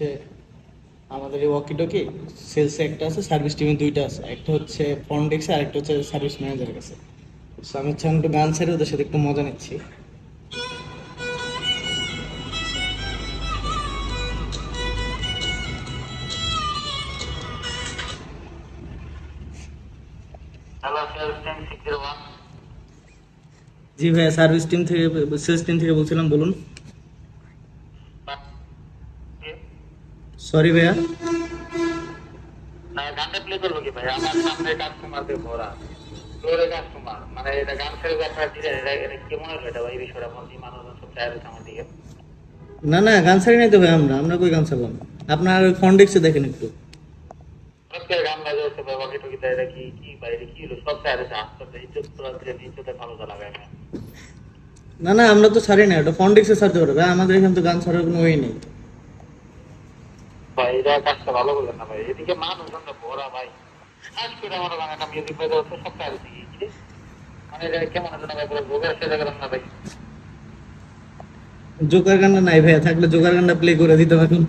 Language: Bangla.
হচ্ছে আমাদের এই ওয়াকিটকি সেলসে একটা আছে সার্ভিস টিমে দুইটা আছে। একটা হচ্ছে ডেস্কে আর একটা হচ্ছে সার্ভিস ম্যানেজারের কাছে। So, আমি হচ্ছে একটু গান ছেড়ে ওদের সাথে একটু মজা নিচ্ছি। জি ভাইয়া সার্ভিস টিম থেকে সেলস টিম থেকে বলছিলাম বলুন। সরি ভাইয়া। না গানটা প্লে করব কি ভাই? আমার সামনে কাস্টমারদের ভরা ফ্লোরে কাস্টমার মানে এটা গান ছেড়ে ব্যাপার এটা এটা কি মনে হলো এটা ভাই? বিষয়টা বলছি মানুষজন সব আমার দিকে। না না গান ছাড়ি নাই তো ভাই আমরা। আমরা কই গান ছাড়লাম আপনার ডেস্কে দেখেন একটু। গান বাজে হচ্ছে ভাই বাকি এটা কি কি এটা কি হলো? সব আস্তে ইজ্জত ইজ্জতে ভালো লাগায় না। না আমরা তো ছাড়ি না ওটা ফ্রন্ট ডেস্কে ছাড়তে পারবে। ভাই আমাদের এখানে তো গান ছাড়ার কোনো ওয়ে নেই। এটা কাজটা ভালো করলেন না ভাই। এদিকে ভরা ভাই। আমার রয়েছে মানে এটা কেমন আছে না ভাই, পুরো ভোগে গেলাম না ভাই। জোকার গান্ডা নাই ভাইয়া, থাকলে জোকার গান্ডা প্লে করে দিতে এখন।